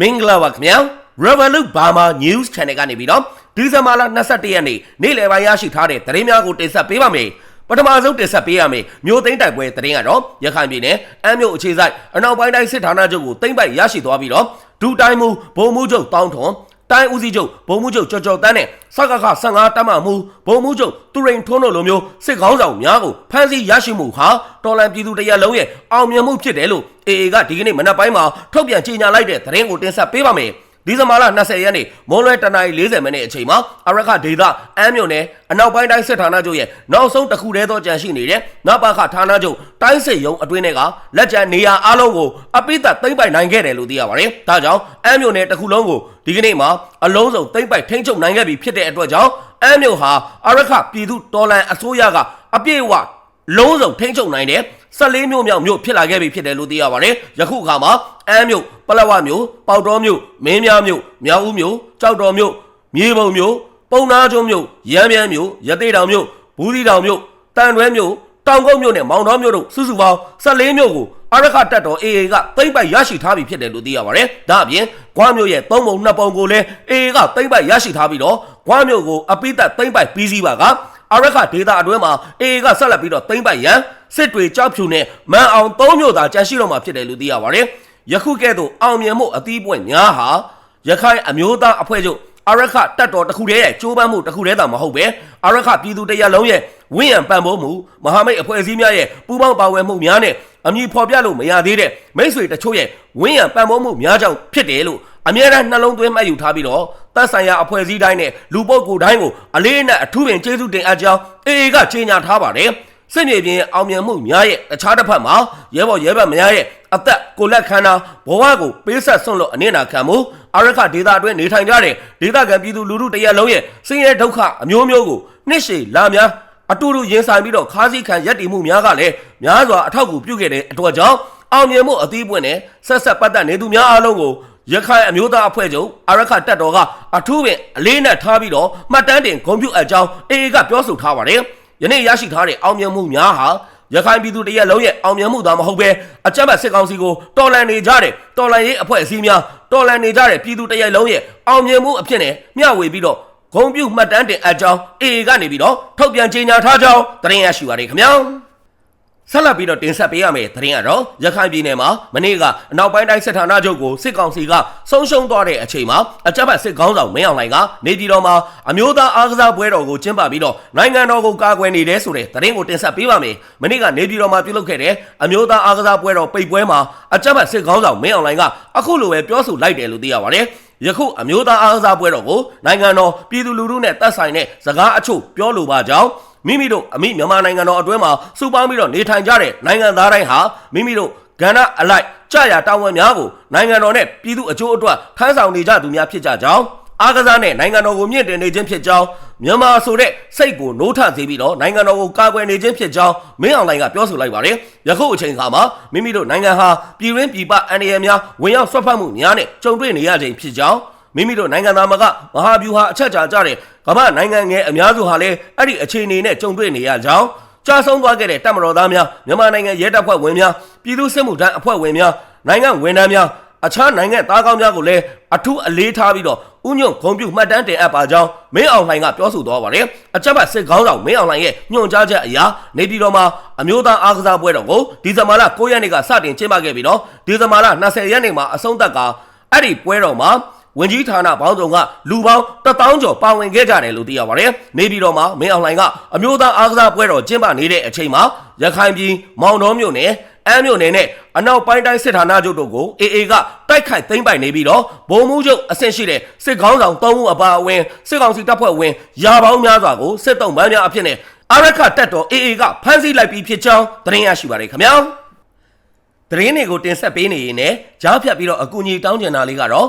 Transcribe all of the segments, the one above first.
မင်္ဂလာပါခင်ဗျာ Revolut Burma News Channel ကနေပြီးတော့ဒီဇင်ဘာလ22ရက်နေ့နေ့လယ်ပိုင်းရရှိထားတဲ့သတင်းများကိုတင်ဆက်ပေးပါမယ်ပထမဆုံးတင်ဆက်ပေးရမယ်မြို့သိမ်းတိုက်ပွဲသတင်းကတော့ရခိုင်ပြည်နယ်အမ်းမြို့အခြေစိုက်အနောက်ပိုင်းတိုင်းစစ်ဌာနချုပ်ကိုသိမ်းပိုက်ရရှိသွားပြီးတော့ဒူတိုင်းမှုဗိုလ်မှူးချုပ်တောင်းထွန် တိုင်းဦးစီးချုပ်ဗိုလ်မှူးချုပ်ကျော်ကျော်တန်းနဲ့စကခ15တပ်မမှုဗိုလ်မှူးချုပ်သူရိန်ထွန်းတို့လိုမျိုးစစ်ကောင်းဆောင်များကိုဖမ်းဆီးရရှိမှုဟာတော်လန်ပြည်သူတရက်လုံးရဲ့အောင်မြင်မှုဖြစ်တယ်လို့ AA ကဒီကနေ့မနက်ပိုင်းမှာထုတ်ပြန်ကြေညာလိုက်တဲ့သတင်းကိုတင်ဆက်ပေးပါမယ် ဒီဇင်ဘာလ20ရက်နေ့မွန်လွဲတနင်္လာ40မိနစ်အချိန်မှာအရခဒေသအမ်းမြို့နယ်အနောက်ပိုင်းတိုင်းစစ်ဌာနချုပ်ရဲ့နောက်ဆုံးတစ်ခုတည်းသောကြံရှိနေတဲ့နပခဌာနချုပ်တိုင်းစစ်ရုံးအတွင်းထဲကလက်ကျန်နေရာအလုံးကိုအပိသက်သိမ့်ပိုက်နိုင်ခဲ့တယ်လို့သိရပါတယ်။ဒါကြောင့်အမ်းမြို့နယ်တစ်ခုလုံးကိုဒီကနေ့မှာအလုံးစုံသိမ့်ပိုက်ထိန်းချုပ်နိုင်ခဲ့ပြီဖြစ်တဲ့အတွက်ကြောင့်အမ်းမြို့ဟာအရခပြည်သူတော်လှန်အစိုးရကအပြည့်အဝလုံးစုံထိန်းချုပ်နိုင်တဲ့ 14မြို့မြောက်မြို့ဖြစ်လာခဲ့ပြီဖြစ်တယ်လို့သိရပါတယ်။ယခုအခါမှာအမ်းမြို့ပလက်ဝမြို့ပေါတော်မြို့မင်းများမြို့မြောက်ဦးမြို့ကြောက်တော်မြို့မြေပုံမြို့ပုံနာကျွန်းမြို့ရမ်းမြန်းမြို့ရသေးတောင်မြို့ဘူးသီတောင်မြို့တန်တွဲမြို့တောင်ကုန်းမြို့နဲ့မောင်တော်မြို့တို့စုစုပေါင်း14မြို့ကိုအရခတက်တော် AA ကသိမ့်ပိုက်ရရှိထားပြီဖြစ်တယ်လို့သိရပါတယ်။ဒါအပြင်ဂွားမြို့ရဲ့သုံးပုံနှစ်ပုံကိုလည်း AA ကသိမ့်ပိုက်ရရှိထားပြီးတော့ဂွားမြို့ကိုအပိသက်သိမ့်ပိုက်ပြီးစီးပါက အရခဒေတာအတွင်းမှာ AA ကဆက်လက်ပြီးတော့သိမ့်ပိုက်ရန်စစ်တွေကြောက်ဖြူနဲ့မန်အောင်သုံးမြို့သာကြန့်ရှိတော့မှာဖြစ်တယ်လို့သိရပါတယ်။ယခုကဲ့သို့အောင်မြင်မှုအသီးပွင့်များဟာရခိုင်အမျိုးသားအဖွဲ့ချုပ်အရခတက်တော်တစ်ခုတည်းရဲ့ကြိုးပမ်းမှုတစ်ခုတည်းသာမဟုတ်ပဲအရခပြည်သူတရက်လုံးရဲ့ဝိညာဉ်ပံ့ပိုးမှုမဟာမိတ်အဖွဲ့အစည်းများရဲ့ပူးပေါင်းပါဝင်မှုများနဲ့အမည်ဖော်ပြလို့မရသေးတဲ့မိတ်ဆွေတချို့ရဲ့ဝိညာဉ်ပံ့ပိုးမှုများကြောင့်ဖြစ်တယ်လို့ အမြဲတမ်းနှလုံးသွင်းမှတ်ယူထားပြီးတော့တပ်ဆိုင်ရာအဖွဲ့အစည်းတိုင်းနဲ့လူပုဂ္ဂိုလ်တိုင်းကိုအလေးအနက်အထူးပင်ကျေးဇူးတင်အပ်ကြောင်းအေအေကကြေညာထားပါတယ်စစ်မြေပြင်အောင်မြင်မှုများရဲ့တခြားတစ်ဖက်မှာရဲဘော်ရဲဘက်များရဲ့အသက်ကိုလက်ခန္ဓာဘဝကိုပေးဆက်ဆွန့်လို့အနစ်နာခံမှုအရခဒေတာအတွင်းနေထိုင်ကြတဲ့ဒေတာကပြည်သူလူထုတရက်လုံးရဲ့ဆင်းရဲဒုက္ခအမျိုးမျိုးကိုနှစ်ရှည်လာများအတူတူရင်ဆိုင်ပြီးတော့ခါးစည်းခံရက်တည်မှုများကလည်းများစွာအထောက်အကူပြုခဲ့တဲ့အတွက်ကြောင့်အောင်မြင်မှုအသီးပွင့်နဲ့ဆက်ဆက်ပတ်သက်နေသူများအားလုံးကို ရခိုင်အမျိုးသားအဖွဲ့ချုပ်အရခတက်တော်ကအထူးပင်အလေးနဲ့ထားပြီးတော့မှတ်တမ်းတင်ဂုဏ်ပြုအကြောင်းအေအေကပြောဆိုထားပါတယ်။ယနေ့ရရှိထားတဲ့အောင်မြင်မှုများဟာရခိုင်ပြည်သူတရက်လုံးရဲ့အောင်မြင်မှုသာမဟုတ်ပဲအကြမ်းဖက်စစ်ကောင်စီကိုတော်လှန်နေကြတဲ့တော်လှန်ရေးအဖွဲ့အစည်းများတော်လှန်နေကြတဲ့ပြည်သူတရက်လုံးရဲ့အောင်မြင်မှုအဖြစ်နဲ့မျှဝေပြီးတော့ဂုံပြုမှတ်တမ်းတင်အကြောင်းအေအေကနေပြီးတော့ထုတ်ပြန်ကြေညာထားကြောင်းသတင်းရရှိပါရခင်ဗျာ ဆက်လက်ပြီးတော့တင်ဆက်ပေးရမယ့်သတင်းကတော့ရခိုင်ပြည်နယ်မှာမနေ့ကအနောက်ပိုင်းတိုင်းစစ်ဌာနချုပ်ကိုစစ်ကောင်စီကဆုံးရှုံးသွားတဲ့အချိန်မှာအကြမ်းဖက်စစ်ကောင်းဆောင်မင်းအောင်လှိုင်ကနေပြည်တော်မှာအမျိုးသားအားကစားပွဲတော်ကိုကျင်းပပြီးတော့နိုင်ငံတော်ကိုကာကွယ်နေတယ်ဆိုတဲ့သတင်းကိုတင်ဆက်ပေးပါမယ်။မနေ့ကနေပြည်တော်မှာပြုလုပ်ခဲ့တဲ့အမျိုးသားအားကစားပွဲတော်ပိတ်ပွဲမှာအကြမ်းဖက်စစ်ကောင်းဆောင်မင်းအောင်လှိုင်ကအခုလိုပဲပြောဆိုလိုက်တယ်လို့သိရပါတယ်။ယခုအမျိုးသားအားကစားပွဲတော်ကိုနိုင်ငံတော်ပြည်သူလူထုနဲ့သက်ဆိုင်တဲ့စကားအချို့ပြောလိုပါကြောင်း မိမိတို့အမိမြန်မာနိုင်ငံတော်အတွင်းမှာစုပေါင်းပြီးတော့နေထိုင်ကြတဲ့နိုင်ငံသားတိုင်းဟာမိမိတို့ကဏ္ဍအလိုက်ကြာရတာဝန်များကိုနိုင်ငံတော်နဲ့ပြည်သူအကျိုးအတွက်ထမ်းဆောင်နေကြသူများဖြစ်ကြကြောင်းအားကစားနဲ့နိုင်ငံတော်ကိုမြင့်တင်နေခြင်းဖြစ်ကြောင်းမြန်မာဆိုတဲ့စိတ်ကိုနိုးထစေပြီးတော့နိုင်ငံတော်ကိုကာကွယ်နေခြင်းဖြစ်ကြောင်းမင်းအောင်လှိုင်ကပြောဆိုလိုက်ပါတယ်။ယခုအချိန်ခါမှာမိမိတို့နိုင်ငံဟာပြည်ရင်းပြည်ပအန္တရာယ်များဝင်ရောက်ဆွတ်ဖက်မှုများနဲ့ကြုံတွေ့နေရခြင်းဖြစ်ကြောင်း မိမိတို့နိုင်ငံသားမကမဟာဗျူဟာအချက်ကြာကြတဲ့ကမ္ဘာနိုင်ငံငယ်အများစုဟာလည်းအဲ့ဒီအခြေအနေနဲ့ကြုံတွေ့နေရကြောင်းကြာဆုံးသွားခဲ့တဲ့တပ်မတော်သားများမြန်မာနိုင်ငံရဲတပ်ဖွဲ့ဝင်များပြည်သူ့စစ်မှုထမ်းအဖွဲ့ဝင်များနိုင်ငံဝန်ထမ်းများအခြားနိုင်ငံသားကောင်းများကိုလည်းအထူးအလေးထားပြီးတော့ဥညွန့်ဂုံပြုမှတ်တမ်းတင်အပ်ပါကြောင်းမင်းအောင်လှိုင်ကပြောဆိုသွားပါတယ်။အချက်ပတ်စစ်ကောင်းဆောင်မင်းအောင်လှိုင်ရဲ့ညွှန်ကြားချက်အရနေပြည်တော်မှာအမျိုးသားအားကစားပွဲတော်ကိုဒီဇင်ဘာလ9ရက်နေ့ကစတင်ကျင်းပခဲ့ပြီးတော့ဒီဇင်ဘာလ20ရက်နေ့မှာအဆုံးသတ်ကအဲ့ဒီပွဲတော်မှာ ဝင်ကြီးဌာနဘောင်းဆောင်ကလူပေါင်း1000ကျော်ပါဝင်ခဲ့ကြတယ်လို့သိရပါတယ်။နေပြည်တော်မှာမင်းအောင်လှိုင်ကအမျိုးသားအားကစားပွဲတော်ကျင်းပနေတဲ့အချိန်မှာရခိုင်ပြည်မောင်တော်မြို့နယ်အမ်းမြို့နယ်နဲ့အနောက်ပိုင်းတိုင်းစစ်ဌာနချုပ်တို့ကို AA ကတိုက်ခိုက်သိမ်းပိုက်နေပြီးတော့ဗိုလ်မှူးချုပ်အဆင့်ရှိတဲ့စစ်ကောင်းဆောင်၃ဦးအပါအဝင်စစ်ကောင်စီတပ်ဖွဲ့ဝင်ရာပေါင်းများစွာကိုစစ်တုံးပန်းများအဖြစ်နဲ့အရခတက်တော် AA ကဖမ်းဆီးလိုက်ပြီးဖြစ်ကြောင်းသတင်းရရှိပါတယ်ခင်ဗျာ။သတင်းတွေကိုတင်ဆက်ပေးနေရင်လည်းကြားဖြတ်ပြီးတော့အကူအညီတောင်းကျင်တာလေးကတော့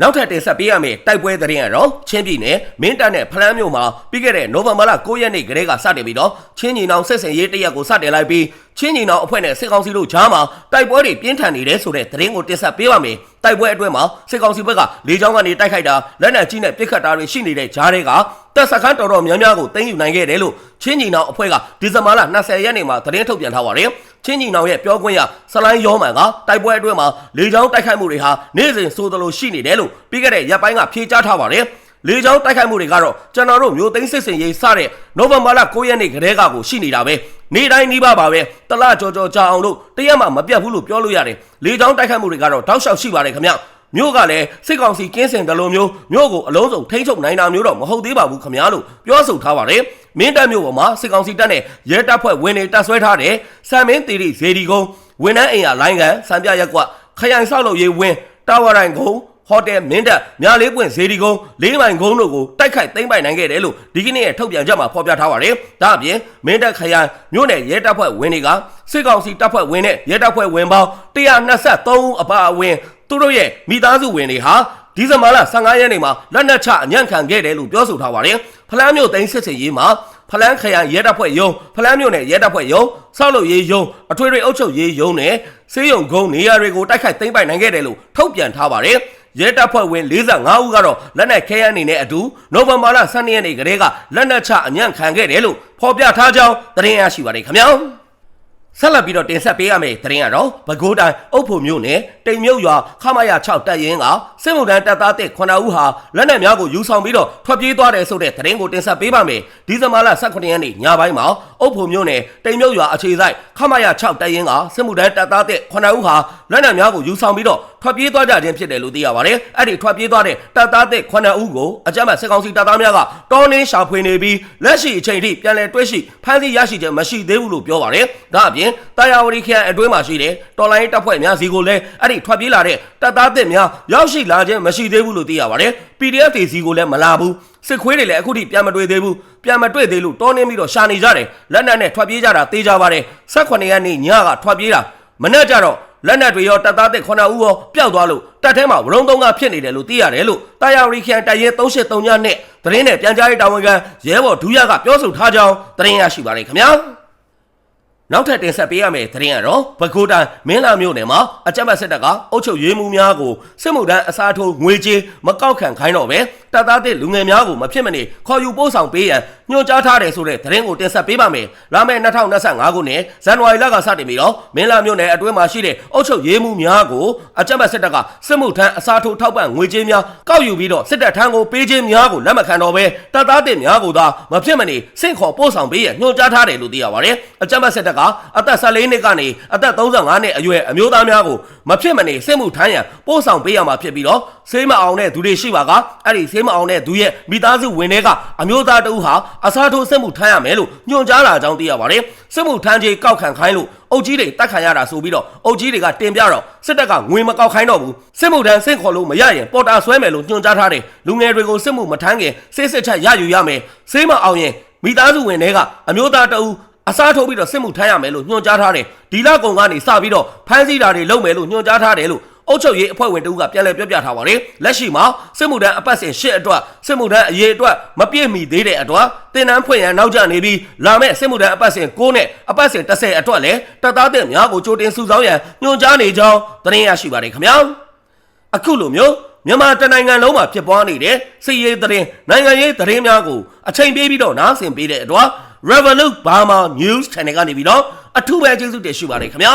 နောက်ထပ်တင်ဆက်ပေးရမယ့်တိုက်ပွဲသတင်းကတော့ချင်းပြည်နယ်မင်းတပ်နဲ့ဖလန်းမြို့မှာပြီးခဲ့တဲ့နိုဝင်ဘာလ9ရက်နေ့ကလေးကစတင်ပြီးတော့ချင်းညီနောင်ဆက်ဆံရေးတရက်ကိုစတင်လိုက်ပြီးချင်းညီနောင်အဖွဲ့နဲ့စစ်ကောင်စီတို့ကြားမှာတိုက်ပွဲတွေပြင်းထန်နေတယ်ဆိုတဲ့သတင်းကိုတင်ဆက်ပေးပါမယ်။တိုက်ပွဲအတွင်းမှာစစ်ကောင်စီဘက်ကလေကြောင်းကနေတိုက်ခိုက်တာလက်နက်ကြီးနဲ့ပစ်ခတ်တာတွေရှိနေတဲ့ကြားတွေကတပ်စခန်းတော်တော်များများကိုသိမ်းယူနိုင်ခဲ့တယ်လို့ချင်းညီနောင်အဖွဲ့ကဒီဇင်ဘာလ20ရက်နေ့မှာသတင်းထုတ်ပြန်ထားပါတယ်။ ချင်းညီနောင်ရဲ့ပြောခွင့်ရဆလိုင်းယောမန်ကတိုက်ပွဲအတွင်းမှာလေကြောင်းတိုက်ခိုက်မှုတွေဟာနေ့စဉ်ဆိုသလိုရှိနေတယ်လို့ပြီးခဲ့တဲ့ရက်ပိုင်းကဖြေကြားထားပါတယ်။လေကြောင်းတိုက်ခိုက်မှုတွေကတော့ကျွန်တော်တို့မျိုးသိန်းစစ်စင်ရေးစတဲ့နိုဝင်ဘာလ9ရက်နေ့ကတည်းကကိုရှိနေတာပဲနေ့တိုင်းနှီးပါပါပဲတလကြော်ကြော်ကြာအောင်လို့တရက်မှမပြတ်ဘူးလို့ပြောလို့ရတယ်လေကြောင်းတိုက်ခိုက်မှုတွေကတော့တောက်လျှောက်ရှိပါတယ်ခင်ဗျ မြို့ကလည်းစစ်ကောင်စီကင်းစင်တယ်လို့မျိုးမြို့ကိုအလုံးစုံထိန်းချုပ်နိုင်တာမျိုးတော့မဟုတ်သေးပါဘူးခင်ဗျာလို့ပြောဆိုထားပါတယ်မင်းတပ်မြို့ပေါ်မှာစစ်ကောင်စီတပ်နဲ့ရဲတပ်ဖွဲ့ဝင်တွေတပ်ဆွဲထားတဲ့စံမင်းတီရီဇေဒီကုန်းဝန်ထမ်းအိမ်ယာလိုင်းကန်စံပြရက်ကွက်ခရိုင်ဆောက်လုပ်ရေးဝင်းတာဝရိုင်ကုန်းဟိုတယ်မင်းတပ်မြလေးပွင့်ဇေဒီကုန်းလေးမိုင်ကုန်းတို့ကိုတိုက်ခိုက်သိမ်းပိုက်နိုင်ခဲ့တယ်လို့ဒီကနေ့ရဲ့ထုတ်ပြန်ချက်မှာဖော်ပြထားပါတယ်။ဒါအပြင်မင်းတပ်ခရိုင်မြို့နယ်ရဲတပ်ဖွဲ့ဝင်တွေကစစ်ကောင်စီတပ်ဖွဲ့ဝင်နဲ့ရဲတပ်ဖွဲ့ဝင်ပေါင်း123ဦးအပါအဝင် သူတို့ရဲ့မိသားစုဝင်တွေဟာဒီဇင်ဘာလ15ရက်နေ့မှာလက်နက်ချအညံ့ခံခဲ့တယ်လို့ပြောဆိုထားပါတယ်။ဖလန်းမြို့တိုင်းစစ်စင်ရေးမှာဖလန်းခရိုင်ရဲတပ်ဖွဲ့ယုံဖလန်းမြို့နယ်ရဲတပ်ဖွဲ့ယုံဆောက်လုပ်ရေးယုံအထွေထွေအုပ်ချုပ်ရေးယုံနဲ့စေယုံကုန်းနေရာတွေကိုတိုက်ခိုက်သိမ်းပိုက်နိုင်ခဲ့တယ်လို့ထုတ်ပြန်ထားပါတယ်။ရဲတပ်ဖွဲ့ဝင်45ဦးကတော့လက်နက်ခဲယမ်းနေနဲ့အတူနိုဝင်ဘာလ12ရက်နေ့ကတည်းကလက်နက်ချအညံ့ခံခဲ့တယ်လို့ဖော်ပြထားကြောင်းသတင်းရရှိပါတယ်ခင်ဗျာ။ ဆက်လက်ပြီးတော့တင်ဆက်ပေးရမယ့်သတင်းကတော့ပဲခူးတိုင်းအုပ်ဖို့မြို့နယ်တိမ်မြုပ်ရွာခမရ6တပ်ရင်းကစစ်မှုထမ်းတပ်သားတဲ့9ဦးဟာလက်နက်များကိုယူဆောင်ပြီးတော့ထွက်ပြေးသွားတယ်ဆိုတဲ့သတင်းကိုတင်ဆက်ပေးပါမယ်။ဒီဇင်ဘာလ18ရက်နေ့ညပိုင်းမှာအုပ်ဖို့မြို့နယ်တိမ်မြုပ်ရွာအခြေဆိုင်ခမရ6တပ်ရင်းကစစ်မှုထမ်းတပ်သားတဲ့9ဦးဟာလက်နက်များကိုယူဆောင်ပြီးတော့ထွက်ပြေးသွားကြခြင်းဖြစ်တယ်လို့သိရပါတယ်။အဲ့ဒီထွက်ပြေးသွားတဲ့တပ်သားတဲ့9ဦးကိုအကြမ်းဖက်စစ်ကောင်စီတပ်သားများကတောင်းနှင်းရှာဖွေနေပြီးလက်ရှိအချိန်ထိပြန်လည်တွဲရှိဖမ်းဆီးရရှိခြင်းမရှိသေးဘူးလို့ပြောပါတယ်။ဒါအပြင်တာယာဝတီခရိုင်အတွင်းမှာရှိတဲ့တော်လိုင်းတပ်ဖွဲ့များစီကိုလည်းအဲ့ဒီထွက်ပြေးလာတဲ့တပ်သားတဲ့များရောက်ရှိလာခြင်းမရှိသေးဘူးလို့သိရပါတယ်။ PDF တွေစီကိုလည်းမလာဘူး။စစ်ခွေးတွေလည်းအခုထိပြန်မတွေ့သေးဘူးပြန်မတွေ့သေးလို့တောင်းနှင်းပြီးတော့ရှာနေကြတယ်လက်နက်နဲ့ထွက်ပြေးကြတာတေးကြပါတယ်18ရက်နေ့ညကထွက်ပြေးတာမနေ့ကျတော့ လက်နက်တွေရောတပ်သားတဲ့9ဦးရောပျောက်သွားလို့တပ်ထဲမှာဝရုံသုံးကဖြစ်နေတယ်လို့သိရတယ်လို့တာယာရီခရိုင်တိုင်ရဲ383ညနဲ့သတင်းနဲ့ပြန်ကြားရေးတာဝန်ခံရဲဘော်ဒူးရကပြောဆိုထားကြောင်းသတင်းရရှိပါတယ်ခင်ဗျာနောက်ထပ်တင်ဆက်ပေးရမယ့်သတင်းကတော့ပဲခူးတိုင်းမင်းလာမြို့နယ်မှာအကြမ်းဖက်စစ်တပ်ကအုပ်ချုပ်ရေးမှုများကိုစစ်မှုထမ်းအစားထိုးငွေကြေးမကောက်ခံခိုင်းတော့ပဲတပ်သားတဲ့လူငယ်များကိုမဖြစ်မနေခေါ်ယူပို့ဆောင်ပေးရန်ညွှန်ကြားထားတယ်ဆိုတဲ့သတင်းကိုတင်ဆက်ပေးပါမယ်။လာမယ့်2025ခုနှစ်ဇန်နဝါရီလကစတင်ပြီးတော့မင်းလာမြို့နယ်အတွင်းမှာရှိတဲ့အုပ်ချုပ်ရေးမှုများကိုအကြမ်းဖက်စစ်တပ်ကစစ်မှုထမ်းအစားထိုးထောက်ပံ့ငွေကြေးများကောက်ယူပြီးတော့စစ်တပ်ထံကိုပေးခြင်းများကိုလက်မခံတော့ပဲတပ်သားတဲ့များကိုသာမဖြစ်မနေစင့်ခေါ်ပို့ဆောင်ပေးရန်ညွှန်ကြားထားတယ်လို့သိရပါတယ်။အကြမ်းဖက်စစ်တပ်ကအသက်14နှစ်ကနေအသက်35နှစ်အရွယ်အမျိုးသားများကိုမဖြစ်မနေစစ်မှုထမ်းရန်ပို့ဆောင်ပေးရမှာဖြစ်ပြီးတော့ဆေးမအောင်တဲ့သူတွေရှိပါကအဲ့ဒီဆေးမအောင်တဲ့သူရဲ့မိသားစုဝင်တွေက အမျိုးသားတဦးဟာအစားထိုးစစ်မှုထမ်းရမယ်လို့ညွှန်ကြားလာကြောင်းသိရပါတယ်စစ်မှုထမ်းကြီးကောက်ခံခိုင်းလို့အုပ်ကြီးတွေတက်ခံရတာဆိုပြီးတော့အုပ်ကြီးတွေကတင်ပြတော့စစ်တပ်ကငွေမကောက်ခိုင်းတော့ဘူးစစ်မှုထမ်းစင့်ခေါ်လို့မရရင်ပေါ်တာဆွဲမယ်လို့ညွှန်ကြားထားတယ်လူငယ်တွေကိုစစ်မှုမထမ်းခင်စစ်စစ်ချက်ရယူရမယ်ဆေးမအောင်ရင်မိသားစုဝင်တွေကအမျိုးသားတဦးအစားထိုးပြီးတော့စစ်မှုထမ်းရမယ်လို့ညွှန်ကြားထားတယ်ဒီလကုံကနေစပြီးတော့ဖမ်းဆီးတာတွေလုပ်မယ်လို့ညွှန်ကြားထားတယ်လို့ အုပ်ချုပ်ရေးအဖွဲ့ဝင်တဦးကပြန်လည်ပြောပြထားပါတယ်လက်ရှိမှာစစ်မှုထမ်းအပတ်စဉ်၈အတွက်စစ်မှုထမ်းအရေးအတွက်မပြည့်မီသေးတဲ့အတွက်တင်နန်းဖွင့်ရန်နောက်ကျနေပြီးလာမယ့်စစ်မှုထမ်းအပတ်စဉ်9နဲ့အပတ်စဉ်10အတွက်လည်းတပ်သားတဲ့များကိုကြိုတင်စုဆောင်းရန်ညွှန်ကြားနေကြောင်းသတင်းရရှိပါတယ်ခင်ဗျာအခုလိုမျိုးမြန်မာတနိုင်ငံလုံးမှာဖြစ်ပွားနေတဲ့စစ်ရေးသတင်းနိုင်ငံရေးသတင်းများကိုအချိန်ပေးပြီးတော့နားဆင်ပေးတဲ့အတွက် Revolut Burma News Channel ကနေပြီးတော့အထူးပဲကျေးဇူးတင်ရှိပါတယ်ခင်ဗျာ